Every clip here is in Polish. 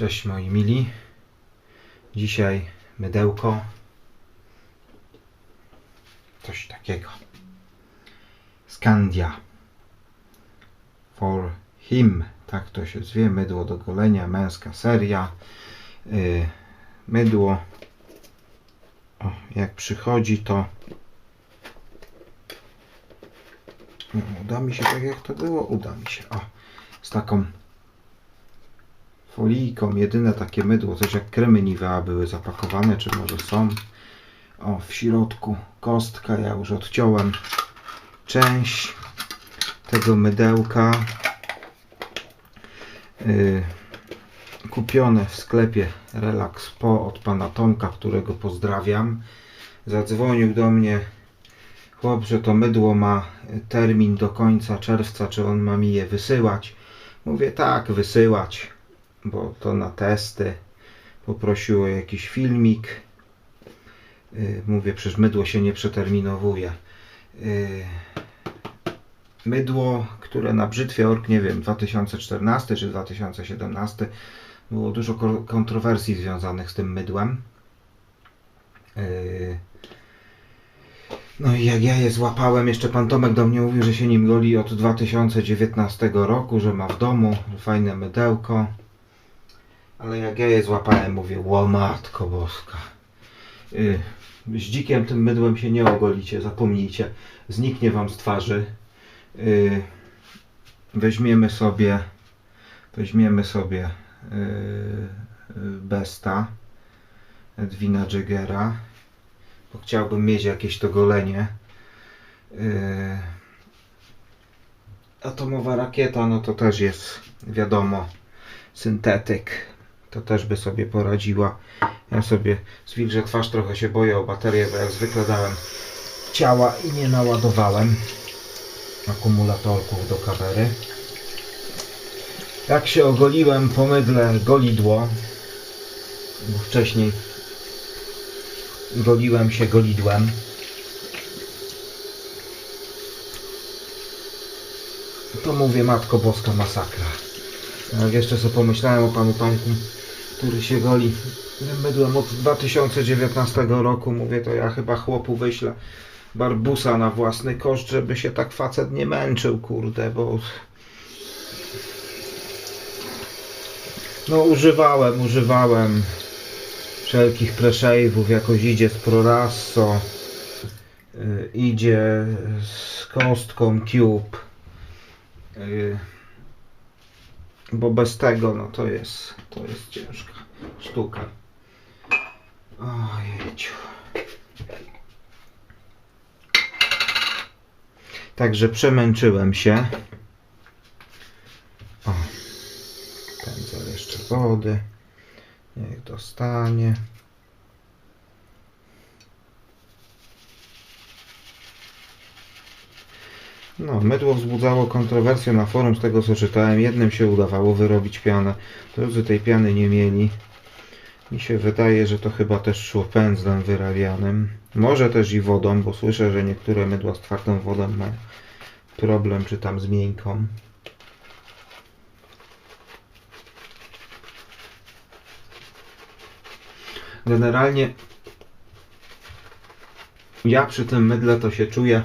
Cześć moi mili. Dzisiaj mydełko. Coś takiego. Scandia. For him. Tak to się zwie. Mydło do golenia. Męska seria. Yy, mydło. O, jak przychodzi to Uda mi się tak jak to było? Uda mi się. O, z taką folijką. Jedyne takie mydło, coś jak kremy Nivea były zapakowane, czy może są. O, w środku kostka. Ja już odciąłem część tego mydełka. Yy, kupione w sklepie Relax Po od pana Tomka, którego pozdrawiam. Zadzwonił do mnie chłop, że to mydło ma termin do końca czerwca, czy on ma mi je wysyłać. Mówię tak, wysyłać, bo to na testy. Poprosił o jakiś filmik. Yy, Mówię, przecież mydło się nie przeterminowuje. Yy, Mydło, które na brzytwie Ork, nie wiem, 2014 czy 2017 było dużo ko- kontrowersji związanych z tym mydłem. Yy, no i jak ja je złapałem, jeszcze pan Tomek do mnie mówił, że się nim goli od 2019 roku, że ma w domu fajne mydełko. Ale jak ja je złapałem, mówię, ło matko boska. Yy, z dzikiem tym mydłem się nie ogolicie, zapomnijcie. Zniknie wam z twarzy. Yy, weźmiemy sobie weźmiemy sobie yy, yy, Besta Edwina Jaggera bo chciałbym mieć jakieś to golenie. Atomowa rakieta, no to też jest wiadomo syntetyk. To też by sobie poradziła. Ja sobie zwilżę twarz, trochę się boję o baterię, bo jak zwykle dałem ciała i nie naładowałem akumulatorków do kamery. Jak się ogoliłem po mydle golidło, bo wcześniej goliłem się golidłem. To mówię, Matko Boska, masakra. Jak jeszcze sobie pomyślałem o panu Pańku, który się goli. Tym mydłem od 2019 roku, mówię, to ja chyba chłopu wyślę barbusa na własny koszt, żeby się tak facet nie męczył, kurde, bo... No używałem, używałem wszelkich preshave'ów, jakoś idzie z Prorasso, y, idzie z kostką Cube, y, bo bez tego, no to jest, to jest ciężka sztuka. Ojejciu. Także przemęczyłem się. O, pędzel jeszcze wody. Niech dostanie. No, mydło wzbudzało kontrowersję na forum, z tego co czytałem. Jednym się udawało wyrobić pianę, drudzy tej piany nie mieli. Mi się wydaje, że to chyba też szło pędzlem wyrabianym. Może też i wodą, bo słyszę, że niektóre mydła z twardą wodą mają problem, czy tam z miękką. Generalnie ja przy tym mydle to się czuję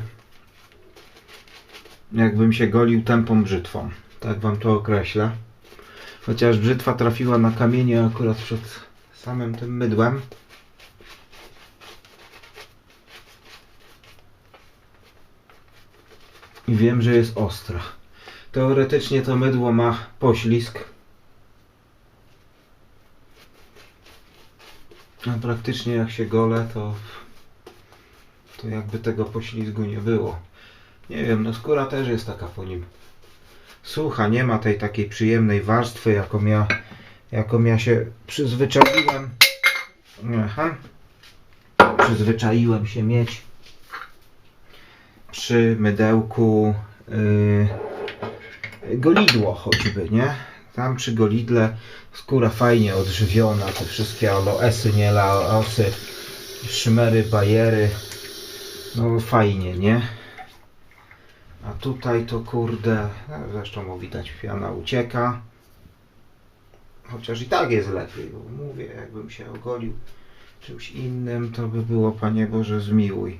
jakbym się golił tępą brzytwą. Tak wam to określę. Chociaż brzytwa trafiła na kamienie akurat przed samym tym mydłem. I wiem, że jest ostra. Teoretycznie to mydło ma poślizg. A praktycznie jak się gole, to, to jakby tego poślizgu nie było. Nie wiem, no skóra też jest taka po nim sucha, nie ma tej takiej przyjemnej warstwy, jaką ja, jaką ja się przyzwyczaiłem. Aha. Przyzwyczaiłem się mieć przy mydełku yy, golidło choćby, nie? Tam przy golidle skóra fajnie odżywiona, te wszystkie aloesy, nie laosy, szmery, bajery. No fajnie, nie? A tutaj to kurde, zresztą mu widać piana ucieka. Chociaż i tak jest lepiej, bo mówię, jakbym się ogolił czymś innym, to by było, Panie Boże, zmiłuj.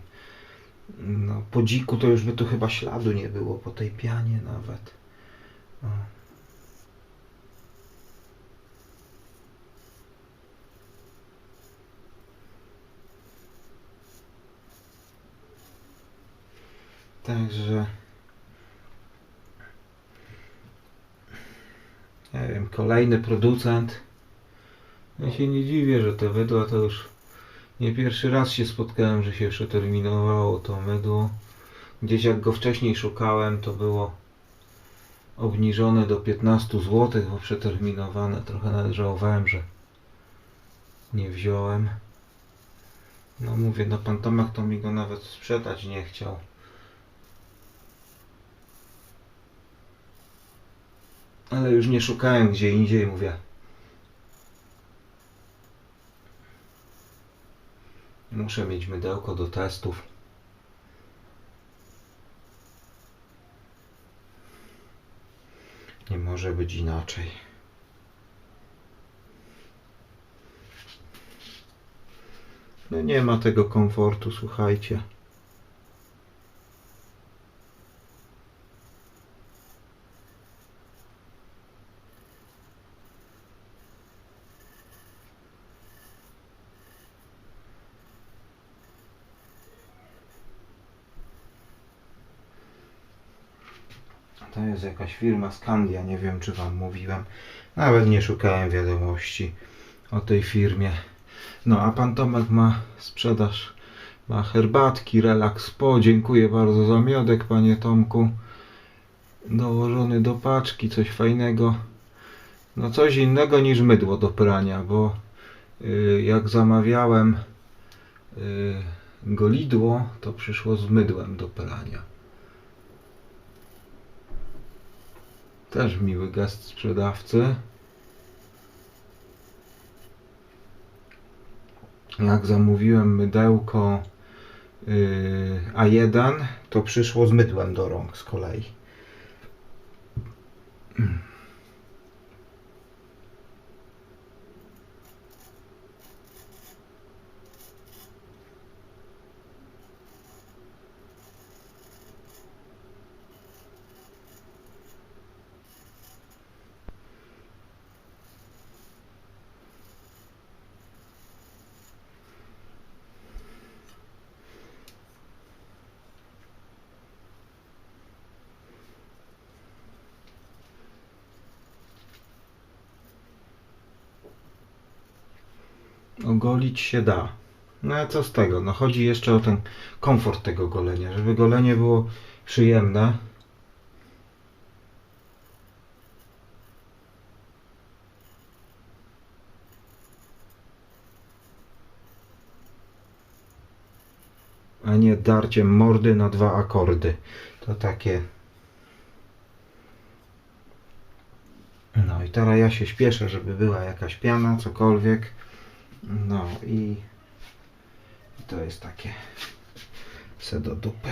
No, po dziku to już by tu chyba śladu nie było, po tej pianie nawet. O. Także nie wiem, kolejny producent. Ja się nie dziwię, że te mydła to już nie pierwszy raz się spotkałem, że się przeterminowało to mydło. Gdzieś jak go wcześniej szukałem, to było obniżone do 15 zł, bo przeterminowane. Trochę nawet żałowałem, że nie wziąłem. No mówię, no pan Tomek to mi go nawet sprzedać nie chciał. Ale już nie szukałem gdzie indziej, mówię. Muszę mieć mydełko do testów. Nie może być inaczej. No nie ma tego komfortu, słuchajcie. To jest jakaś firma Skandia, nie wiem czy wam mówiłem. Nawet nie szukałem wiadomości o tej firmie. No a pan Tomek ma sprzedaż, ma herbatki, Relax Po. Dziękuję bardzo za miodek, panie Tomku. Dołożony do paczki, coś fajnego. No coś innego niż mydło do prania, bo y, jak zamawiałem y, golidło, to przyszło z mydłem do prania. Też miły gest sprzedawcy. Jak zamówiłem mydełko yy, A1, to przyszło z mydłem do rąk z kolei. Ogolić się da. No a co z tego? No chodzi jeszcze o ten komfort tego golenia, żeby golenie było przyjemne. A nie darciem mordy na dwa akordy. To takie. No i teraz ja się śpieszę, żeby była jakaś piana, cokolwiek. No i to jest takie se do dupy.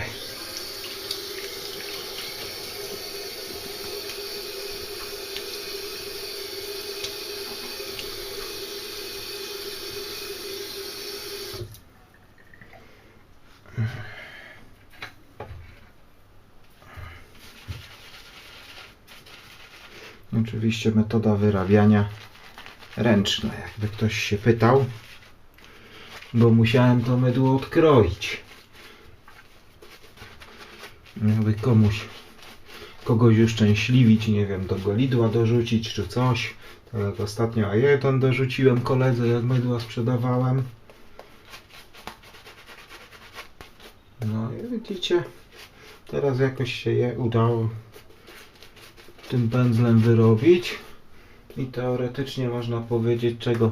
Oczywiście metoda wyrabiania ręczna, jakby ktoś się pytał, bo musiałem to mydło odkroić. Jakby komuś, kogoś uszczęśliwić, nie wiem, do golidła dorzucić czy coś. Jak ostatnio A1 dorzuciłem koledze, jak mydła sprzedawałem. No i widzicie, teraz jakoś się je udało tym pędzlem wyrobić. I teoretycznie można powiedzieć, czego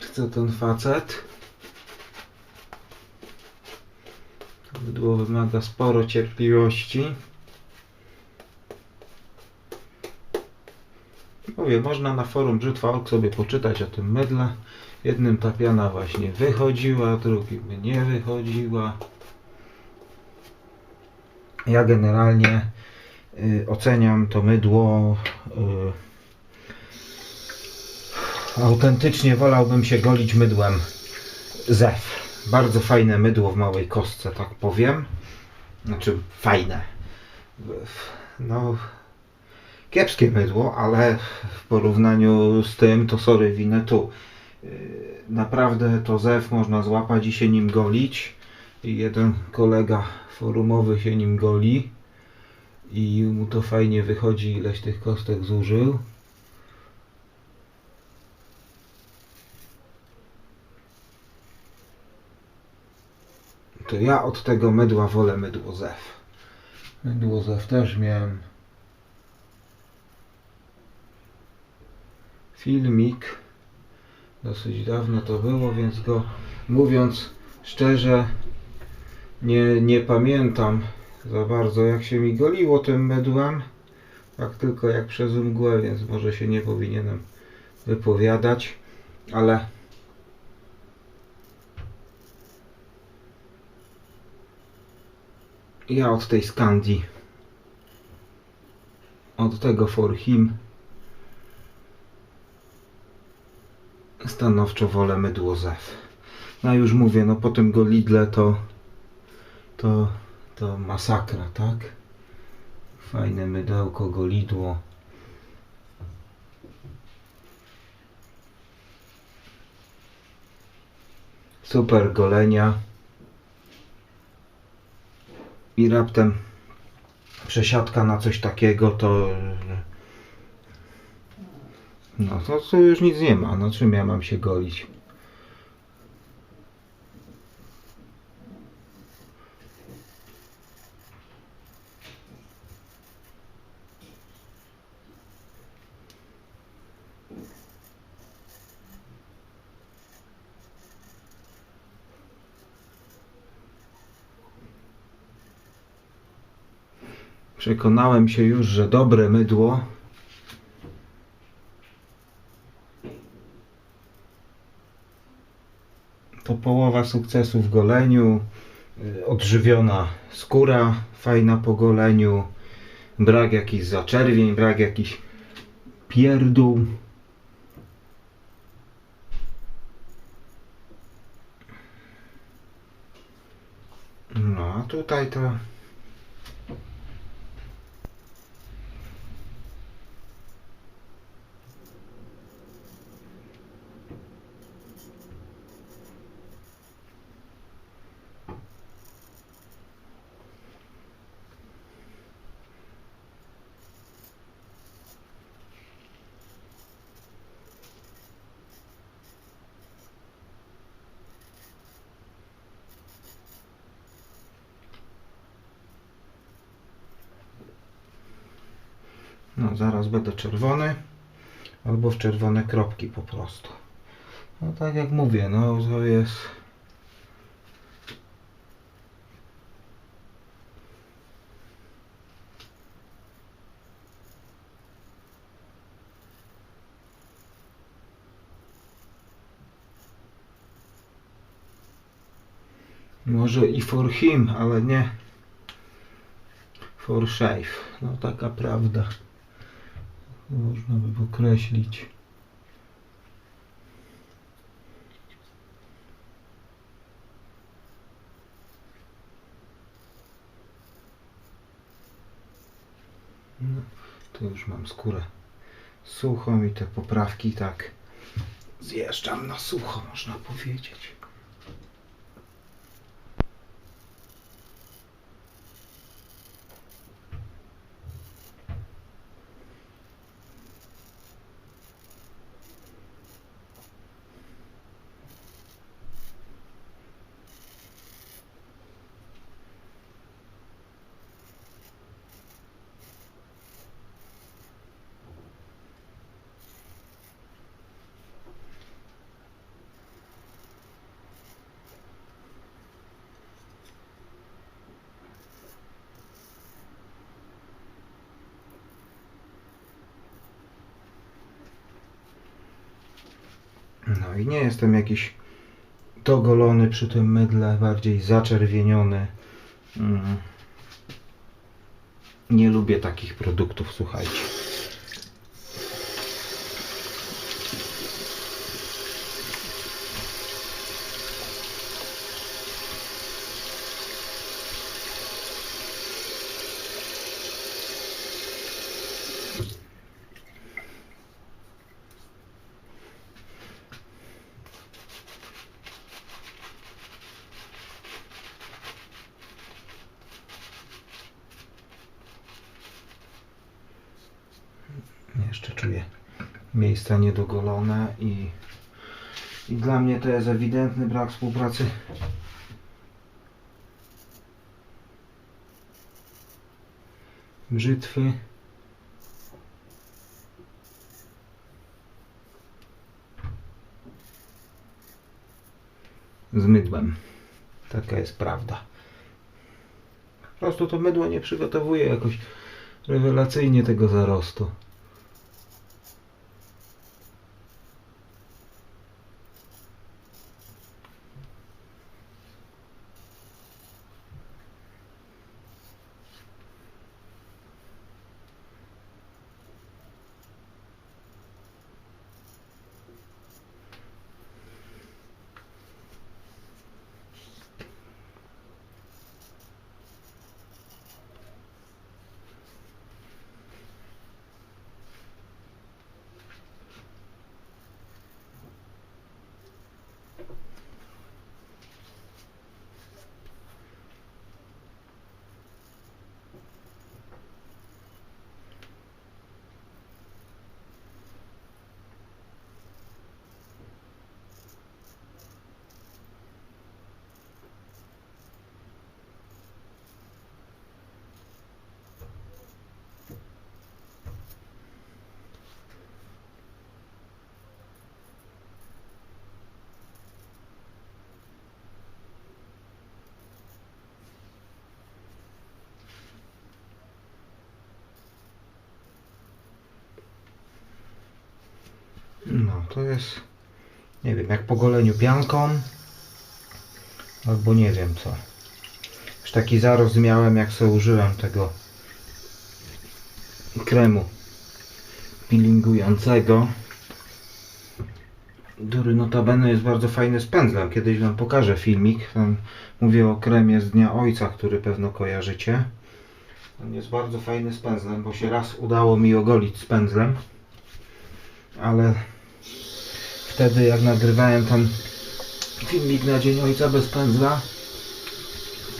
chce ten facet. Mydło wymaga sporo cierpliwości. Mówię, można na forum Brzytwa.org sobie poczytać o tym mydle. Jednym ta piana właśnie wychodziła, drugim nie wychodziła. Ja generalnie oceniam to mydło y, autentycznie wolałbym się golić mydłem Zew. Bardzo fajne mydło w małej kostce, tak powiem. Znaczy fajne. No kiepskie mydło, ale w porównaniu z tym to sorry winę tu. Yy, Naprawdę to zew można złapać i się nim golić. Jeden kolega forumowy się nim goli i mu to fajnie wychodzi ileś tych kostek zużył. To ja od tego mydła wolę mydło zew. Mydło zew też miałem filmik. Dosyć dawno to było, więc go mówiąc szczerze nie, nie pamiętam za bardzo jak się mi goliło tym mydłem. Tak tylko jak przez mgłę, więc może się nie powinienem wypowiadać, ale ja od tej Skandii od tego for him stanowczo wolę mydło zew. No już mówię, no po tym go Lidle to to, to masakra, tak? Fajne mydełko, golidło. Super golenia. I raptem przesiadka na coś takiego to no to, to już nic nie ma. No czym ja mam się golić? Przekonałem się już, że dobre mydło to połowa sukcesu w goleniu, y, odżywiona skóra, fajna po goleniu, brak jakichś zaczerwień, brak jakichś pierdół. No a tutaj to No, zaraz będę czerwony. Albo w czerwone kropki po prostu. No tak jak mówię, no to jest. Może i for him, ale nie for shave. No taka prawda można by określić. No, tu już mam skórę suchą i te poprawki tak zjeżdżam na sucho, można powiedzieć. No i nie jestem jakiś dogolony przy tym mydle, bardziej zaczerwieniony. Mm. Nie lubię takich produktów, słuchajcie. Jeszcze czuję miejsca niedogolone i, i dla mnie to jest ewidentny brak współpracy. Brzytwy. Z mydłem. Taka jest prawda. Po prostu to mydło nie przygotowuje jakoś rewelacyjnie tego zarostu. No, to jest, nie wiem, jak po goleniu pianką, albo nie wiem co. Już taki zarost miałem, jak sobie użyłem tego kremu peelingującego, który notabene jest bardzo fajny z pędzlem. Kiedyś wam pokażę filmik, tam mówię o kremie z Dnia Ojca, który pewno kojarzycie. On jest bardzo fajny z pędzlem, bo się raz udało mi ogolić z pędzlem, ale wtedy jak nagrywałem tam filmik na Dzień Ojca bez pędzla,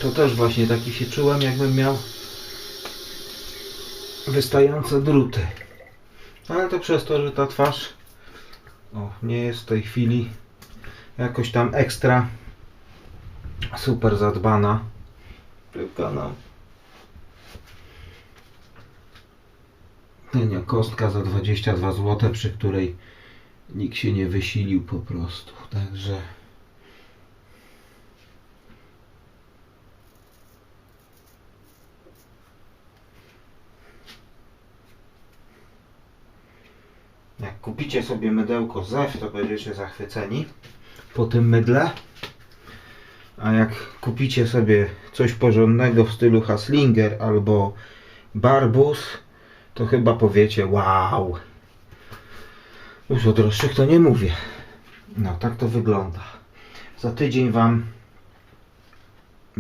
to też właśnie taki się czułem, jakbym miał wystające druty. Ale to przez to, że ta twarz o, nie jest w tej chwili jakoś tam ekstra super zadbana. Tylko no. Tenia kostka za 22 zł, przy której nikt się nie wysilił po prostu. Także Jak kupicie sobie mydełko ZEW, to będziecie zachwyceni po tym mydle. A jak kupicie sobie coś porządnego w stylu Haslinger albo Barbus, to chyba powiecie wow. Już o droższych to nie mówię. No, tak to wygląda. Za tydzień Wam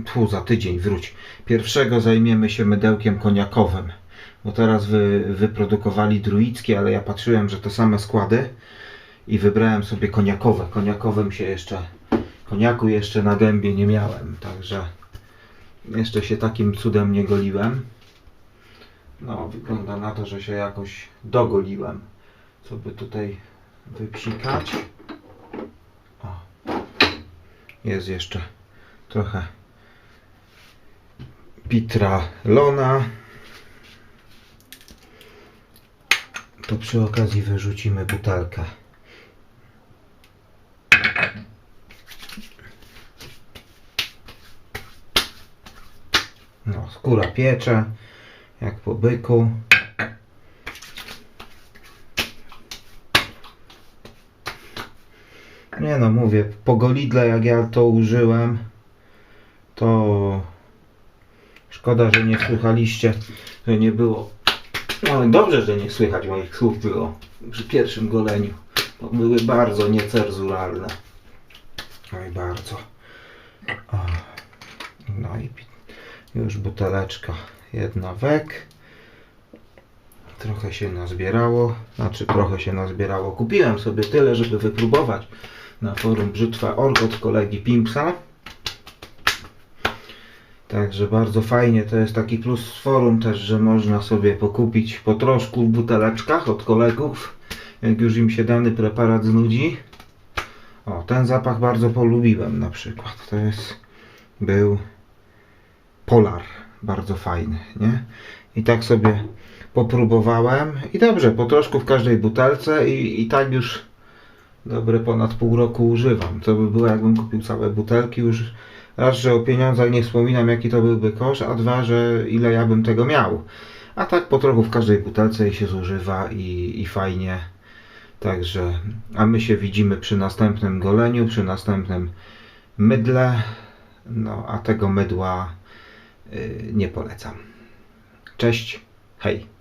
Tfu, za tydzień wróć. Pierwszego zajmiemy się mydełkiem koniakowym. Bo teraz wy, wyprodukowali druickie, ale ja patrzyłem, że te same składy i wybrałem sobie koniakowe. Koniakowym się jeszcze, koniaku jeszcze na gębie nie miałem, także jeszcze się takim cudem nie goliłem. No, wygląda na to, że się jakoś dogoliłem. Co by tutaj wypsikać? O, jest jeszcze trochę Pitra Lona. To przy okazji wyrzucimy butelkę. No, skóra piecze, jak po byku. Nie no, mówię, po golidle jak ja to użyłem, to szkoda, że nie słuchaliście, że nie było. No dobrze, że nie słychać moich słów było przy pierwszym goleniu. Bo były bardzo niecenzuralne. Oj, bardzo. No i pi- już buteleczka jedna wek. Trochę się nazbierało, znaczy trochę się nazbierało. Kupiłem sobie tyle, żeby wypróbować na forum Brzytwa Org od kolegi Pimpsa. Także bardzo fajnie, to jest taki plus forum też, że można sobie pokupić po troszku w buteleczkach od kolegów, jak już im się dany preparat znudzi. O, ten zapach bardzo polubiłem na przykład. To jest, był Polar, bardzo fajny, nie? I tak sobie popróbowałem i dobrze, po troszku w każdej butelce i, i tak już dobre ponad pół roku używam. To by było jakbym kupił całe butelki już. Raz, że o pieniądzach nie wspominam jaki to byłby koszt, a dwa, że ile ja bym tego miał. A tak po trochu w każdej butelce się zużywa i, i fajnie. Także, a my się widzimy przy następnym goleniu, przy następnym mydle. No, a tego mydła y, nie polecam. Cześć, hej.